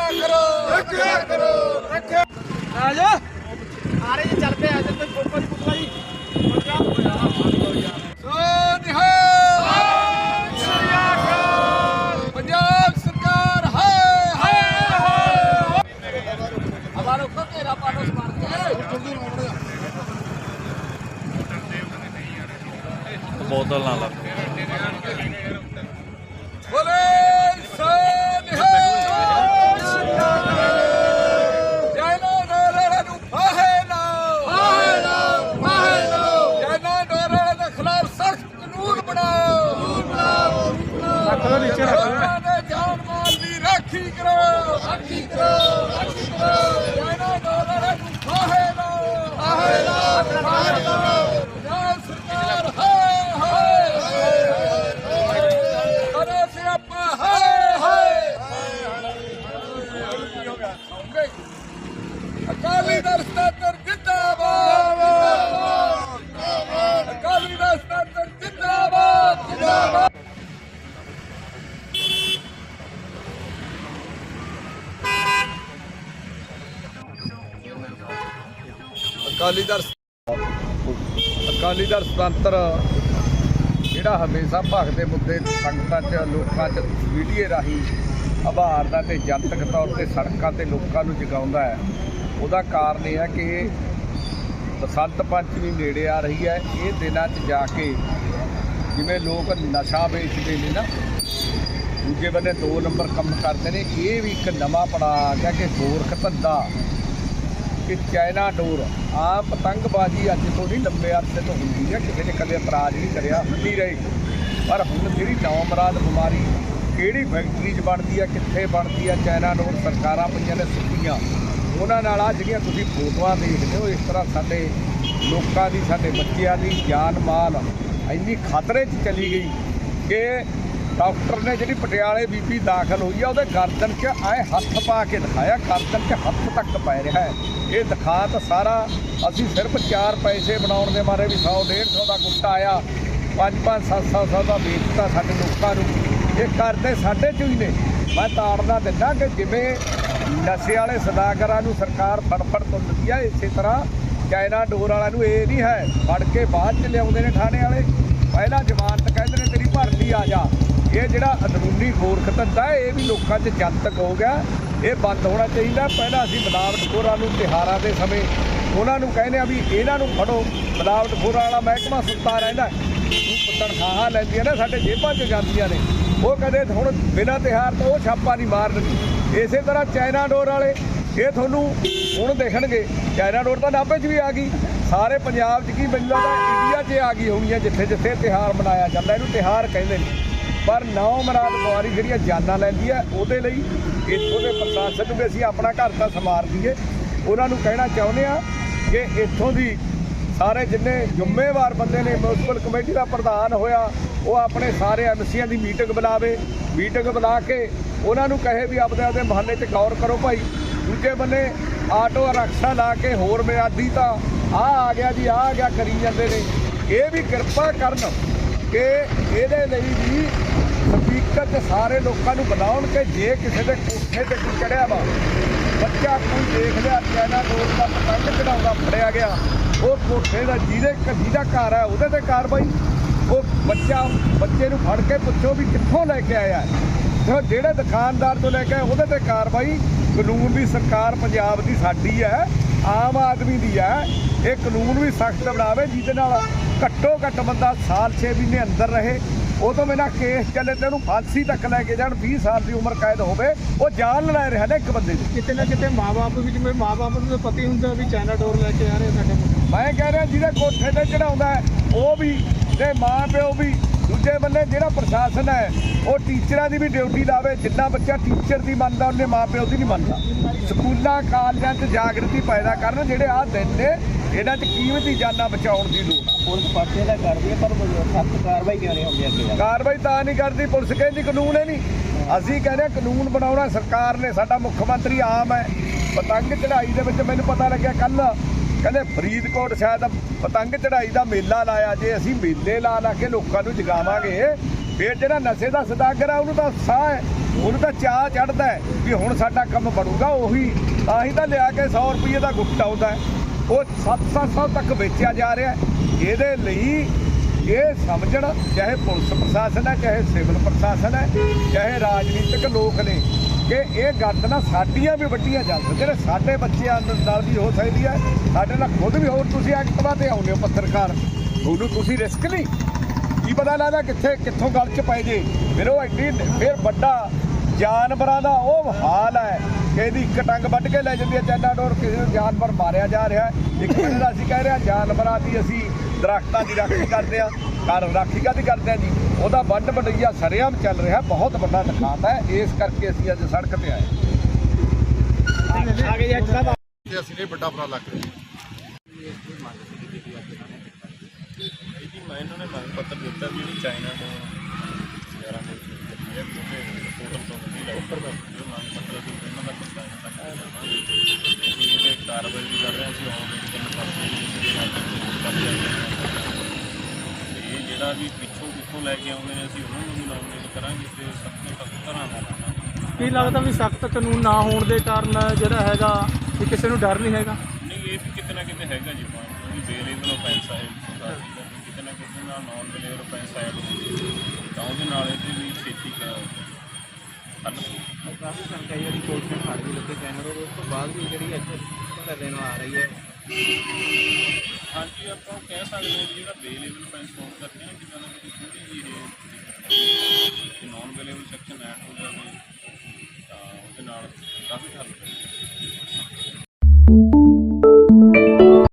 ਰੱਖਿਆ ਕਰੋ। ਰੱਖਿਆ ਕਰੋ। ਰੱਖਿਆ। ਆ ਜਾ ਆ ਰਹੇ ਜੀ ਚੱਲ ਪਿਆ ਇੱਧਰ ਤੇ ਫੋਟੋ ਦੀ ਪੁੱਤਰਾ ਜੀ ਸੋ ਨਿਹਾਲ ਪੰਜਾਬ ਸਰਕਾਰ ਹਾਏ ਹਾਏ ਹਮਾਰੇ ਉੱਪਰ ਤੇਰਾ ਪਾਟੋ ਸਮਾਰ ਕੇ ਬੋਤਲ ਨਾਲ ਲਾ ਬੋਲੇ ਸੋ ਨਿਹਾਲ ਜੈਨਾ ਡੋਰੇ ਨੂੰ ਫਾਹੇ ਲਾਓ ਫਾਹੇ ਲਾਓ ਫਾਹੇ ਲਾਓ ਜੈਨਾ ਡੋਰੇ ਦੇ ਖਿਲਾਫ ਸਖਤ ਕਾਨੂੰਨ ਬਣਾਓ ਕਾਨੂੰਨ ਬਣਾਓ ਰੱਖੋ ਨੀਚੇ ਰੱਖੋ ਲੋਕਾਂ ਦੇ ਜਾਨ ਮਾਲ ਦੀ ਰਾਖੀ ਕਰੋ ਰਾਖੀ ਕਰੋ ਰਾਖੀ ਕਰੋ ਜੈਨਾ ਡੋਰੇ ਨੂੰ ਫਾਹੇ ਲਾਓ ਫਾਹੇ ਲਾਓ ਫਾਹੇ ਲਾਓ ਪੰਜਾਬ ਸਰਕਾਰ ਹਾਏ ਹਾਏ ਹਾਏ ਕਰੋ ਸਿਆਪਾ ਹਾਏ ਹਾਏ ਅਕਾਲੀ ਦਲ ਸਤਾਤਰ ਜਿੰਦਾਬਾਦ। ਜਿੰਦਾਬਾਦ। ਅਕਾਲੀ ਦਲ ਸਤਾਤਰ ਜਿੰਦਾਬਾਦ। ਜਿੰਦਾਬਾਦ। ਅਕਾਲੀ ਦਲ ਅਕਾਲੀ ਦਲ ਸੁਤੰਤਰ ਜਿਹੜਾ ਹਮੇਸ਼ਾ ਭਗਦੇ ਮੁੱਦੇ ਸੰਗਤਾਂ 'ਚ ਲੋਕਾਂ 'ਚ ਮੀਡੀਏ ਰਾਹੀਂ ਆਭਾਰ ਦਾ ਤੇ ਜਨਤਕ ਤੌਰ ਤੇ ਸੜਕਾਂ ਤੇ ਲੋਕਾਂ ਨੂੰ ਜਗਾਉਂਦਾ ਹੈ। ਉਹਦਾ ਕਾਰਨ ਇਹ ਹੈ ਕਿ ਬਸੰਤ ਪੰਚਮੀ ਨੇੜੇ ਆ ਰਹੀ ਹੈ। ਇਹ ਦਿਨਾਂ 'ਚ ਜਾ ਕੇ ਜਿਵੇਂ ਲੋਕ ਨਸ਼ਾ ਵੇਚਦੇ ਨੇ ਨਾ, ਦੂਜੇ ਬੰਦੇ ਦੋ ਨੰਬਰ ਕੰਮ ਕਰਦੇ ਨੇ। ਇਹ ਵੀ ਇੱਕ ਨਵਾਂ ਪੜਾ ਆ ਗਿਆ ਕਿ ਗੋਰਖ ਧੰਦਾ ਕਿ ਚਾਈਨਾ ਡੋਰ। ਆ ਪਤੰਗਬਾਜ਼ੀ ਅੱਜ ਤੋਂ ਨਹੀਂ, ਲੰਬੇ ਅਰਸੇ ਤੋਂ ਹੁੰਦੀ ਹੈ। ਕਿਸੇ ਨੇ ਕਦੇ ਇਤਰਾਜ਼ ਨਹੀਂ ਕਰਿਆ, ਹੁੰਦੀ ਰਹੀ। ਪਰ ਹੁਣ ਜਿਹੜੀ ਨੌਮਰਾਦ ਬਿਮਾਰੀ ਕਿਹੜੀ ਫੈਕਟਰੀ 'ਚ ਬਣਦੀ ਹੈ ਕਿੱਥੇ ਬਣਦੀ ਆ, ਚਾਈਨਾ ਡੋਰ ਸਰਕਾਰਾਂ ਪਈਆਂ ਨੇ ਸੁੱਕੀਆਂ। ਉਹਨਾਂ ਨਾਲ ਆ ਜਿਹੜੀਆਂ ਤੁਸੀਂ ਫੋਟੋਆਂ ਦੇਖਦੇ ਹੋ, ਇਸ ਤਰ੍ਹਾਂ ਸਾਡੇ ਲੋਕਾਂ ਦੀ, ਸਾਡੇ ਬੱਚਿਆਂ ਦੀ ਜਾਨ ਮਾਲ ਇੰਨੀ ਖਤਰੇ 'ਚ ਚਲੀ ਗਈ ਕਿ ਡਾਕਟਰ ਨੇ ਜਿਹੜੀ ਪਟਿਆਲੇ ਬੀਬੀ ਦਾਖਲ ਹੋਈ ਆ, ਉਹਦੇ ਗਰਦਨ 'ਚ ਐ ਹੱਥ ਪਾ ਕੇ ਦਿਖਾਇਆ, ਗਰਦਨ 'ਚ ਹੱਥ ਤੱਕ ਪੈ ਰਿਹਾ ਹੈ। ਇਹ ਦਿਖਾ ਤਾਂ ਸਾਰਾ, ਅਸੀਂ ਸਿਰਫ 4 ਪੈਸੇ ਬਣਾਉਣ ਦੇ ਮਾਰੇ ਵੀ 100 150 ਦਾ ਗੁੱਟਾ ਆਇਆ। 5 5 7 700 ਦਾ ਵੇਚਤਾ ਸਾਡੇ ਲੋਕਾਂ ਨੂੰ। ਇਹ ਕਰਦੇ ਸਾਡੇ ਚੋਂ ਹੀ ਨੇ। ਮੈਂ ਤਾੜਨਾ ਦਿੰਦਾ ਕਿ ਜਿਵੇਂ ਨਸ਼ੇ ਵਾਲੇ ਸਦਾਗਰਾਂ ਨੂੰ ਸਰਕਾਰ ਫੜਫੜ ਫੜ ਤੋਂ ਆ ਇਸੇ ਤਰ੍ਹਾਂ ਚਾਈਨਾ ਡੋਰ ਵਾਲਿਆਂ ਨੂੰ ਇਹ ਨਹੀਂ ਹੈ ਫੜ ਕੇ ਬਾਅਦ ਚ ਲਿਆਉਂਦੇ ਨੇ ਥਾਣੇ ਵਾਲੇ। ਪਹਿਲਾਂ ਜ਼ਮਾਨਤ ਕਹਿੰਦੇ ਨੇ ਤੇਰੀ ਭਰਤੀ ਆ ਜਾ। ਇਹ ਜਿਹੜਾ ਅੰਦਰੂਨੀ ਗੋਰਖ ਧੰਦਾ ਹੈ, ਇਹ ਵੀ ਲੋਕਾਂ 'ਚ ਜਨਤਕ ਹੋ ਗਿਆ। ਇਹ ਬੰਦ ਹੋਣਾ ਚਾਹੀਦਾ। ਪਹਿਲਾਂ ਅਸੀਂ ਮਿਲਾਵਟਖੋਰਾਂ ਨੂੰ ਤਿਹਾਰਾਂ ਦੇ ਸਮੇਂ ਉਹਨਾਂ ਨੂੰ ਕਹਿੰਦੇ ਆ ਵੀ ਇਹਨਾਂ ਨੂੰ ਫੜੋ। ਮਿਲਾਵਟਖੋਰਾਂ ਵਾਲਾ ਮਹਿਕਮਾ ਸੁੱਤਾ ਰਹਿੰਦਾ ਤਨਖਾਹਾਂ ਲੈਂਦੀਆਂ ਨੇ ਸਾਡੇ ਜੇਬਾਂ 'ਚ ਜਾਂਦੀਆਂ ਨੇ। ਉਹ ਕਦੇ ਹੁਣ ਬਿਨਾਂ ਤਿਹਾਰ ਤੋਂ ਉਹ ਛਾਪਾ ਨਹੀਂ ਮਾਰਨਗੇ ਇਸੇ ਤਰ੍ਹਾਂ ਚਾਈਨਾ ਡੋਰ ਵਾਲੇ, ਇਹ ਤੁਹਾਨੂੰ ਹੁਣ ਦੇਖਣਗੇ। ਚਾਈਨਾ ਡੋਰ ਤਾਂ ਨਾਭੇ 'ਚ ਵੀ ਆ ਗਈ। ਸਾਰੇ ਪੰਜਾਬ 'ਚ ਕੀ ਮੈਨੂੰ ਲੱਗਦਾ, ਇੰਡੀਆ 'ਚ ਆ ਗਈ ਹੋਣੀ ਹੈ ਜਿੱਥੇ ਜਿੱਥੇ ਤਿਹਾਰ ਮਨਾਇਆ ਜਾਂਦਾ, ਇਹਨੂੰ ਤਿਹਾਰ ਕਹਿੰਦੇ ਨੇ। ਪਰ ਨੌ ਮਰਾਦ ਬਿਮਾਰੀ ਜਿਹੜੀਆਂ ਜਾਨਾਂ ਲੈਂਦੀ ਹੈ, ਉਹਦੇ ਲਈ ਇੱਥੋਂ ਦੇ ਪ੍ਰਸ਼ਾਸਨ ਨੂੰ ਵੀ ਅਸੀਂ ਆਪਣਾ ਘਰ ਤਾਂ ਸਮਾਰ ਦਈਏ। ਉਹਨਾਂ ਨੂੰ ਕਹਿਣਾ ਚਾਹੁੰਦੇ ਆ ਕਿ ਇੱਥੋਂ ਦੀ ਸਾਰੇ ਜਿੰਨੇ ਜ਼ਿੰਮੇਵਾਰ ਬੰਦੇ ਨੇ ਮਿਊਨਿਸਪਲ ਕਮੇਟੀ ਦਾ ਪ੍ਰਧਾਨ ਹੋਇਆ, ਉਹ ਆਪਣੇ ਸਾਰੇ ਐਮਸੀਆਂ ਦੀ ਮੀਟਿੰਗ ਬੁਲਾਵੇ। ਮੀਟਿੰਗ ਬੁਲਾ ਕੇ ਉਹਨਾਂ ਨੂੰ ਕਹੇ ਵੀ ਆਪਦੇ ਆਪਦੇ ਮਹੱਲੇ 'ਚ ਗੌਰ ਕਰੋ ਭਾਈ। ਦੂਜੇ ਬੰਨੇ ਆਟੋ ਰਕਸ਼ਾ ਲਾ ਕੇ ਹੋਰ ਮਿਆਦੀ ਤਾਂ ਆ ਆ ਗਿਆ ਜੀ ਆ ਆ ਗਿਆ ਕਰੀ ਜਾਂਦੇ ਨੇ। ਇਹ ਵੀ ਕਿਰਪਾ ਕਰਨ ਕਿ ਇਹਦੇ ਲਈ ਵੀ ਸਪੀਕਰ ਤੇ ਸਾਰੇ ਲੋਕਾਂ ਨੂੰ ਬੁਲਾਉਣ ਕਿ ਜੇ ਕਿਸੇ ਦੇ ਕੋਠੇ ਤੇ ਕੋਈ ਚੜਿਆ ਵਾ ਬੱਚਾ ਕੋਈ ਦੇਖ ਲਿਆ ਚਾਈਨਾ ਡੋਰ ਦਾ ਪਤੰਗ ਚੜਾਉਂਦਾ ਫੜਿਆ ਗਿਆ। ਉਹ ਕੋਠੇ ਦਾ ਜਿਹਦੇ ਜਿਹਦਾ ਘਰ ਹੈ, ਉਹਦੇ ਤੇ ਕਾਰਵਾਈ ਉਹ ਬੱਚਾ, ਬੱਚੇ ਨੂੰ ਫੜ ਕੇ ਪੁੱਛੋ ਵੀ ਕਿੱਥੋਂ ਲੈ ਕੇ ਆਇਆ ਤੇ ਜਿਹੜੇ ਦੁਕਾਨਦਾਰ ਤੋਂ ਲੈ ਕੇ ਆਏ ਉਹਦੇ ਤੇ ਕਾਰਵਾਈ ਕਾਨੂੰਨ ਵੀ ਸਰਕਾਰ ਪੰਜਾਬ ਦੀ ਸਾਡੀ ਹੈ, ਆਮ ਆਦਮੀ ਦੀ ਹੈ। ਇਹ ਕਾਨੂੰਨ ਵੀ ਸਖਤ ਬਣਾਵੇ, ਜਿਹਦੇ ਨਾਲ ਘੱਟੋ ਘੱਟ ਬੰਦਾ ਸਾਲ 6 ਮਹੀਨੇ ਅੰਦਰ ਰਹੇ। ਉਹ ਤੋਂ ਬਿਨਾਂ ਕੇਸ ਚੱਲੇ ਤੇ ਉਹਨੂੰ ਫਾਂਸੀ ਤੱਕ ਲੈ ਕੇ ਜਾਣ 20 ਸਾਲ ਦੀ ਉਮਰ ਕੈਦ ਹੋਵੇ ਉਹ ਜਾਨ ਲੈ ਰਿਹਾ ਨਾ ਇੱਕ ਬੰਦੇ ਦੀ। ਕਿਤੇ ਨਾ ਕਿਤੇ ਮਾਪੇ ਵੀ ਜਿਵੇਂ ਮਾਪੇ ਨੂੰ ਪਤਾ ਹੁੰਦਾ ਵੀ ਚਾਈਨਾ ਡੋਰ ਲੈ ਕੇ ਆ ਰਹੇ ਸਾਡੇ ਮੈਂ ਕਹਿ ਰਿਹਾ ਜਿਹਦੇ ਕੋਠੇ ਤੇ ਚੜਾਉਂਦਾ ਉਹ ਵੀ ਤੇ ਮਾਂ ਪਿਓ ਵੀ ਦੂਜੇ ਬੰਨੇ ਜਿਹੜਾ ਪ੍ਰਸ਼ਾਸਨ ਹੈ ਉਹ ਟੀਚਰਾਂ ਦੀ ਵੀ ਡਿਊਟੀ ਲਾਵੇ ਜਿੰਨਾ ਬੱਚਾ ਟੀਚਰ ਦੀ ਮੰਨਦਾ ਉਹਨੇ ਮਾਂ ਪਿਓ ਦੀ ਨਹੀਂ ਮੰਨਦਾ। ਸਕੂਲਾਂ ਕਾਲਜਾਂ 'ਚ ਜਾਗਰਤੀ ਪੈਦਾ ਕਰਨ ਜਿਹੜੇ ਆਹ ਦਿਨ ਨੇ ਇਹਨਾਂ 'ਚ ਕੀਮਤੀ ਜਾਨਾਂ ਬਚਾਉਣ ਦੀ ਲੋੜ ਆ। ਪੁਲਿਸ ਪਾਸੇ ਦਾ ਕਰਦੀ ਹੈ ਪਰ ਸਖਤ ਕਾਰਵਾਈ ਕਿਉਂ ਨਹੀਂ ਹੁੰਦੀ ਅੱਗੇ ਕਾਰਵਾਈ ਤਾਂ ਨਹੀਂ ਕਰਦੀ ਪੁਲਿਸ ਕਹਿੰਦੀ ਕਾਨੂੰਨ ਹੈ ਨਹੀਂ। ਅਸੀਂ ਕਹਿੰਦੇ ਕਾਨੂੰਨ ਬਣਾਉਣਾ ਸਰਕਾਰ ਨੇ ਸਾਡਾ ਮੁੱਖ ਮੰਤਰੀ ਆਮ ਹੈ। ਪਤੰਗ ਚੜਾਈ ਦੇ ਵਿੱਚ ਮੈਨੂੰ ਪਤਾ ਲੱਗਿਆ ਕੱਲ ਕਹਿੰਦੇ ਫਰੀਦਕੋਟ ਸ਼ਾਇਦ ਪਤੰਗ ਚੜਾਈ ਦਾ ਮੇਲਾ ਲਾਇਆ ਜੇ ਅਸੀਂ ਮੇਲੇ ਲਾ ਲਾ ਕੇ ਲੋਕਾਂ ਨੂੰ ਜਗਾਵਾਂਗੇ ਫਿਰ ਜਿਹੜਾ ਨਸ਼ੇ ਦਾ ਸਦਾਗਰ ਆ ਉਹਨੂੰ ਤਾਂ ਸਾਹ ਹੈ ਉਹਨੂੰ ਤਾਂ ਚਾਹ ਚੜਦਾ ਹੈ ਵੀ ਹੁਣ ਸਾਡਾ ਕੰਮ ਬਣੂਗਾ ਉਹੀ। ਤਾਂ ਹੀ ਤਾਂ ਲਿਆ ਕੇ 100 ਰੁਪਏ ਦਾ ਗੁੱਟ ਆਉਂਦਾ ਹੈ। ਉਹ 7-700 ਤੱਕ ਵੇਚਿਆ ਜਾ ਰਿਹਾ ਇਹਦੇ ਲਈ ਇਹ ਸਮਝਣ, ਚਾਹੇ ਪੁਲਿਸ ਪ੍ਰਸ਼ਾਸਨ ਹੈ, ਚਾਹੇ ਸਿਵਲ ਪ੍ਰਸ਼ਾਸਨ ਹੈ, ਚਾਹੇ ਰਾਜਨੀਤਿਕ ਲੋਕ ਨੇ, ਕਿ ਇਹ ਗੱਲ ਨਾ ਸਾਡੀਆਂ ਵੀ ਵੱਡੀਆਂ ਜਾ ਜਿਹੜੇ ਨੇ ਸਾਡੇ ਬੱਚਿਆਂ ਨਾਲ ਵੀ ਹੋ ਸਕਦੀ ਹੈ, ਸਾਡੇ ਨਾਲ ਖੁਦ ਵੀ ਹੋਰ ਤੁਸੀਂ ਐਕਟਿਵਾ ਤੇ ਆਉਂਦੇ ਹੋ ਪੱਤਰਕਾਰ। ਤੁਹਾਨੂੰ ਤੁਸੀਂ ਰਿਸਕ ਨਹੀਂ। ਕੀ ਪਤਾ ਲੱਗਦਾ ਕਿੱਥੇ, ਕਿੱਥੋਂ ਗੱਲ ਚ ਪੈ ਜੇ। ਫਿਰ ਉਹ ਐਡੀ, ਫਿਰ ਵੱਡਾ ਜਾਨਵਰਾਂ ਦਾ ਉਹ ਹਾਲ ਹੈ। ਕਿ ਇਹਦੀ ਇੱਕ ਟੰਗ ਵੱਢ ਕੇ ਲੈ ਜਾਂਦੀ ਹੈ ਚਾਈਨਾ ਡੋਰ ਕਿਸੇ ਨੂੰ ਜਾਨਵਰ ਮਾਰਿਆ ਜਾ ਰਿਹਾ ਹੈ। ਇੱਕ ਦਾ ਅਸੀਂ ਕਹਿ ਰਹੇ ਹਾਂ ਜਾਨਵਰਾਂ ਦੀ ਅਸੀਂ ਦਰਖਤਾਂ ਦੀ ਰਾਖੀ ਕਰਦੇ ਹਾਂ। ਘਰ ਰਾਖੀ ਕਾਹਦੀ ਕਰਦੇ ਹਾਂ ਜੀ? ਉਹਦਾ ਵੱਢ ਵਡਈਆ ਸਰੇਆਮ ਚੱਲ ਰਿਹਾ ਬਹੁਤ ਵੱਡਾ ਨੁਕਸਾਨ ਹੈ। ਇਸ ਕਰਕੇ ਅਸੀਂ ਅੱਜ ਸੜਕ ਤੇ ਆਏ ਆਗੇ ਜੀ ਸਾਹਿਬ ਤੇ ਅਸੀਂ ਨੇ ਵੱਡਾ ਉਪਰਾਲਾ ਕਰਿਆ ਜੀ ਮੈਂ ਇਹਨਾਂ ਨੇ ਮੰਗ ਪੱਤਰ ਦਿੱਤਾ ਵੀ ਜਿਹੜੀ ਚਾਈਨਾ ਤੋਂ ਕਾਰਵਾਈ ਵੀ ਕਰ ਰਹੇ ਹਾਂ ਅਸੀਂ ਤਿੰਨ ਪਾਸੇ ਜਿਹੜੇ ਮਾਰਕੀਟ ਕਰ ਰਹੇ ਇਹ ਜਿਹੜਾ ਵੀ ਪਿੱਛੋਂ ਪਿੱਛੋਂ ਲੈ ਕੇ ਆਉਂਦੇ ਨੇ ਅਸੀਂ ਉਹਨਾਂ ਨੂੰ ਵੀ ਨੋਮੀਨੇਟ ਕਰਾਂਗੇ ਤੇ ਸਖਤ ਤੋਂ ਸਖਤ ਤਰ੍ਹਾਂ ਦਾ ਕੀ ਲੱਗਦਾ ਵੀ ਸਖਤ ਕਾਨੂੰਨ ਨਾ ਹੋਣ ਦੇ ਕਾਰਨ ਜਿਹੜਾ ਹੈਗਾ ਵੀ ਕਿਸੇ ਨੂੰ ਡਰ ਨਹੀਂ ਹੈਗਾ? ਨਹੀਂ, ਇਹ ਵੀ ਕਿਤੇ ਨਾ ਕਿਤੇ ਹੈਗਾ ਜੀ ਪੁਆਇੰਟ ਕਿਉਂਕਿ ਬੇਲੇਬਲ ਆਫੈਂਸ ਹੈ ਕਿਤੇ ਨਾ ਕਿਤੇ ਨਾਲ ਨਾਨ ਬੇਲੇਬਲ ਆਫੈਂਸ ਹੈ ਤਾਂ ਉਹਦੇ ਨਾਲ ਇਹਦੇ ਛੇਤੀ ਕਰ ਹੋਊ। ਕਾਫੀ ਸੰਖਿਆ ਜਿਹੜੀ ਕੋਰਟ ਨੇ ਫੜ ਵੀ ਲੱਗੇ ਕੈਮਰਾ ਉਸ ਤੋਂ ਬਾਅਦ ਵੀ ਜਿਹੜੀ ਇੱਥੇ ਧਰਨੇ ਨੂੰ ਆ ਰਹੀ ਹੈ ਹਾਂਜੀ ਆਪਾਂ ਕਹਿ ਸਕਦੇ ਹਾਂ ਜਿਹੜਾ ਬੇਲੇਬਲ ਆਫੈਂਸ ਹੋਣ ਕਰਕੇ ਨਾ ਜਿੱਦਾਂ ਦਾ ਕਿ ਥੋੜੀ ਜਿਹੀ ਨਾਨ ਬੇਲੇਬਲ ਸੈਕਸ਼ਨ ਐਡ ਹੋ ਜਾਵੇ ਤਾਂ ਉਹਦੇ ਨਾਲ ਕਾਫੀ ਹੱਲ ਹੋ।